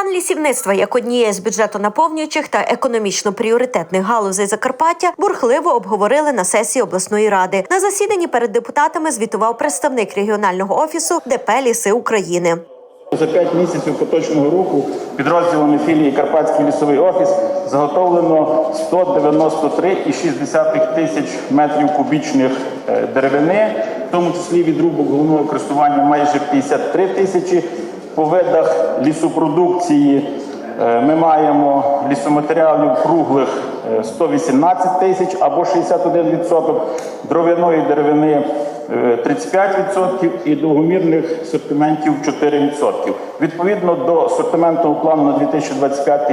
Стан лісівництва як однієї з бюджетонаповнюючих та економічно пріоритетних галузей Закарпаття бурхливо обговорили на сесії обласної ради. На засіданні перед депутатами звітував представник регіонального офісу ДП Ліси України. За п'ять місяців поточного року підрозділами філії Карпатський лісовий офіс заготовлено 193,6 тисяч метрів кубічних е, деревини, в тому числі відрубок головного користування майже 53 тисячі. По видах лісопродукції е, ми маємо лісоматеріалів круглих е, 118 тисяч або 61%, дров'яної деревини е, 35% і довгомірних сортиментів 4%. Відповідно до сортиментного плану на 2025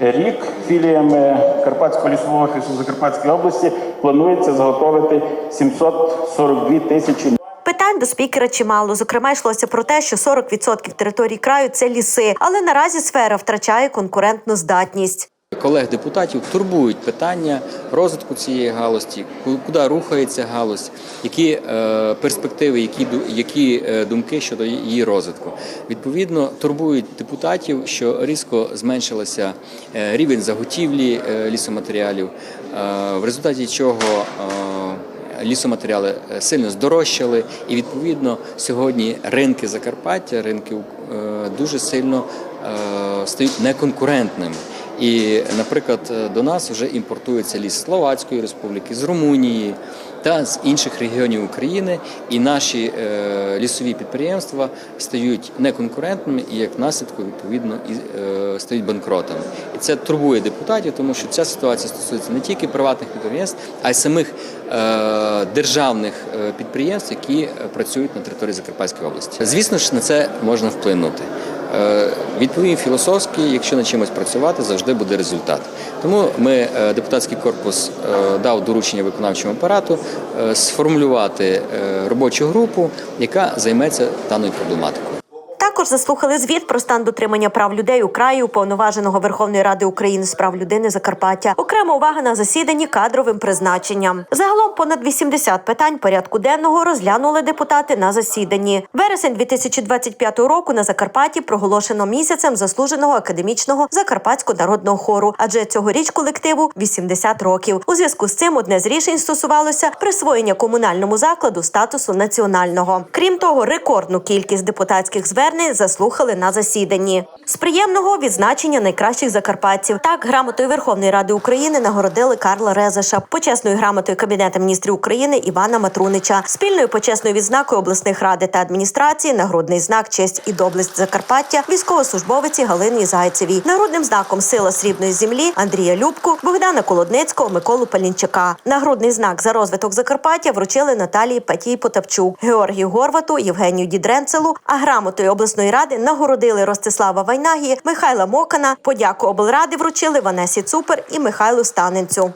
рік філіями Карпатського лісового офісу Закарпатської області планується заготовити 742 тисячі Питань до спікера чимало. Зокрема, йшлося про те, що 40% території краю це ліси, але наразі сфера втрачає конкурентну здатність. Колег депутатів турбують питання розвитку цієї галузі, куди рухається галузь, які е, перспективи, які, які е, думки щодо її розвитку. Відповідно, турбують депутатів, що різко зменшилося е, рівень заготівлі лісоматеріалів, в результаті чого лісоматеріали е, сильно здорожчали, і відповідно сьогодні ринки Закарпаття, ринки е, дуже сильно е, стають неконкурентними. І, наприклад, до нас вже імпортується ліс з Словацької республіки, з Румунії та з інших регіонів України, і наші е, лісові підприємства стають неконкурентними і як наслідку відповідно і е, стають банкротами. І це турбує депутатів, тому що ця ситуація стосується не тільки приватних підприємств, а й самих е, державних е, підприємств, які е, працюють на території Закарпатської області. Звісно ж, на це можна вплинути. Е, Відповім філософськи, якщо над чимось працювати, завжди буде результат. Тому ми, е, депутатський корпус, е, дав доручення виконавчому апарату сформулювати робочу групу, яка займеться даною проблематикою. Також заслухали звіт про стан дотримання прав людей у краї уповноваженого Верховної Ради України з прав людини Закарпаття. Окрема увага на засіданні кадровим призначенням. Загалом понад 80 питань порядку денного розглянули депутати на засіданні. Вересень 2025 року на Закарпатті проголошено місяцем заслуженого академічного закарпатського народного хору, адже цьогоріч колективу 80 років. У зв'язку з цим одне з рішень стосувалося присвоєння комунальному закладу статусу національного. Крім того, рекордну кількість депутатських звернень заслухали на засіданні. З приємного відзначення найкращих закарпатців. Так, грамотою Верховної Ради України нагородили Карла Резеша, почесною грамотою Кабінету міністрів України Івана Матрунича, спільною почесною відзнакою обласних ради та адміністрації, нагрудний знак честь і доблесть Закарпаття, військовослужбовиці Галині Зайцевій, нагрудним знаком Сила срібної землі Андрія Любку, Богдана Колодницького, Миколу Палінчака. Нагрудний знак за розвиток Закарпаття вручили Наталії Патій Потапчук, Георгію Горвату, Євгенію Дідренцелу. А грамотою обласної ради нагородили Ростислава Вайнагі, Михайла Мокана. Подяку облради вручили Ванесі Цупер і Михайлу Станенцю.